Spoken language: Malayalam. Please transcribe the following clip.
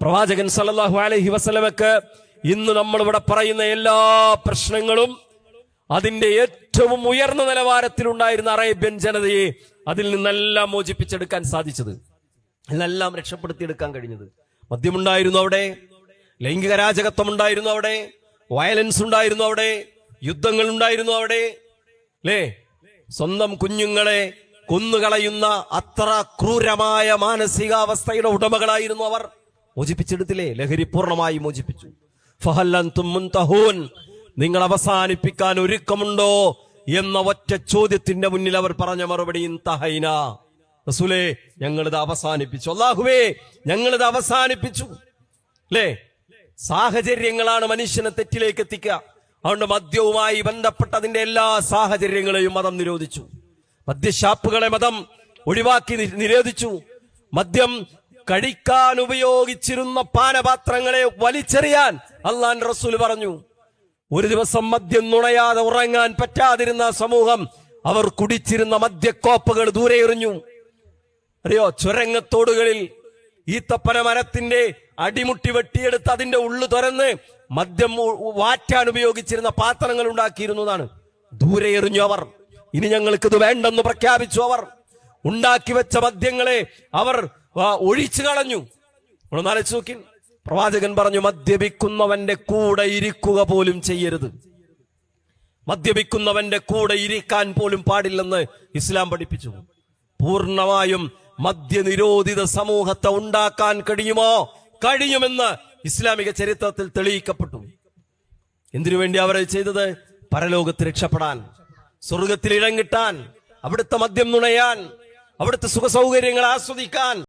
പ്രവാചകൻ സല്ലല്ലാഹു അലഹി വസല്ലമക്ക് ഇന്ന് നമ്മൾ ഇവിടെ പറയുന്ന എല്ലാ പ്രശ്നങ്ങളും അതിന്റെ ഏറ്റവും ഉയർന്ന നിലവാരത്തിലുണ്ടായിരുന്ന അറേബ്യൻ ജനതയെ അതിൽ നിന്നെല്ലാം മോചിപ്പിച്ചെടുക്കാൻ സാധിച്ചത്. എന്നെല്ലാം രക്ഷപ്പെടുത്തിയെടുക്കാൻ കഴിഞ്ഞത്. മദ്യമുണ്ടായിരുന്നു അവിടെ ലൈംഗിക രാജകത്വം ഉണ്ടായിരുന്നു അവിടെ വയലൻസ് ഉണ്ടായിരുന്നു അവിടെ യുദ്ധങ്ങൾ ഉണ്ടായിരുന്നു അവിടെ അല്ലേ സ്വന്തം കുഞ്ഞുങ്ങളെ കൊന്നുകളയുന്ന അത്ര ക്രൂരമായ മാനസികാവസ്ഥയുടെ ഉടമകളായിരുന്നു അവർ. മോചിപ്പിച്ചെടുത്തില്ലേ ലഹരി പൂർണമായി മോചിപ്പിച്ചു. മുൻതഹൂൻ നിങ്ങൾ അവസാനിപ്പിക്കാൻ ഒരുക്കമുണ്ടോ എന്ന ഒറ്റ ചോദ്യത്തിന്റെ മുന്നിൽ അവർ പറഞ്ഞ മറുപടി തഹൈന. റസൂലേ ഞങ്ങളിത് അവസാനിപ്പിച്ചു. അള്ളാഹുവേ ഞങ്ങളിത് അവസാനിപ്പിച്ചു. അല്ലേ സാഹചര്യങ്ങളാണ് മനുഷ്യനെ തെറ്റിലേക്ക് എത്തിക്കുക. അതുകൊണ്ട് മദ്യവുമായി ബന്ധപ്പെട്ട അതിന്റെ എല്ലാ സാഹചര്യങ്ങളെയും മതം നിരോധിച്ചു. മദ്യഷാപ്പുകളെ മതം ഒഴിവാക്കി നിരോധിച്ചു. മദ്യം കഴിക്കാൻ ഉപയോഗിച്ചിരുന്ന പാനപാത്രങ്ങളെ വലിച്ചെറിയാൻ അള്ളാൻ റസൂൽ പറഞ്ഞു. ഒരു ദിവസം മദ്യം നുണയാതെ ഉറങ്ങാൻ പറ്റാതിരുന്ന സമൂഹം അവർ കുടിച്ചിരുന്ന മദ്യക്കോപ്പുകൾ ദൂരെ എറിഞ്ഞു. അറിയോ? ചുരങ്ങത്തോടുകളിൽ ഈത്തപ്പന മരത്തിന്റെ അടിമുട്ടി വെട്ടിയെടുത്ത് അതിന്റെ ഉള്ളു തുറന്ന് മദ്യം വാറ്റാൻ ഉപയോഗിച്ചിരുന്ന പാത്രങ്ങൾ ഉണ്ടാക്കിയിരുന്നതാണ് ദൂരെ എറിഞ്ഞു അവർ. ഇനി ഞങ്ങൾക്കിത് വേണ്ടെന്ന് പ്രഖ്യാപിച്ചു അവർ. ഉണ്ടാക്കി വെച്ച മദ്യങ്ങളെ അവർ ഒഴിച്ചു കളഞ്ഞു. ഒന്ന് നോക്കി പ്രവാചകൻ പറഞ്ഞു മദ്യപിക്കുന്നവന്റെ കൂടെ ഇരിക്കുക പോലും ചെയ്യരുത്. മദ്യപിക്കുന്നവന്റെ കൂടെ ഇരിക്കാൻ പോലും പാടില്ലെന്ന് ഇസ്ലാം പഠിപ്പിച്ചു. പൂർണമായും മദ്യനിരോധിത സമൂഹത്തെ ഉണ്ടാക്കാൻ കഴിയുമോ? കഴിയുമെന്ന് ഇസ്ലാമിക ചരിത്രത്തിൽ തെളിയിക്കപ്പെട്ടു. എന്തിനു വേണ്ടി അവർ ചെയ്തത്? പരലോകത്ത് രക്ഷപ്പെടാൻ സ്വർഗത്തിൽ ഇടം കിട്ടാൻ അവിടുത്തെ മദ്യം നുണയാൻ അവിടുത്തെ സുഖസൗകര്യങ്ങൾ ആസ്വദിക്കാൻ.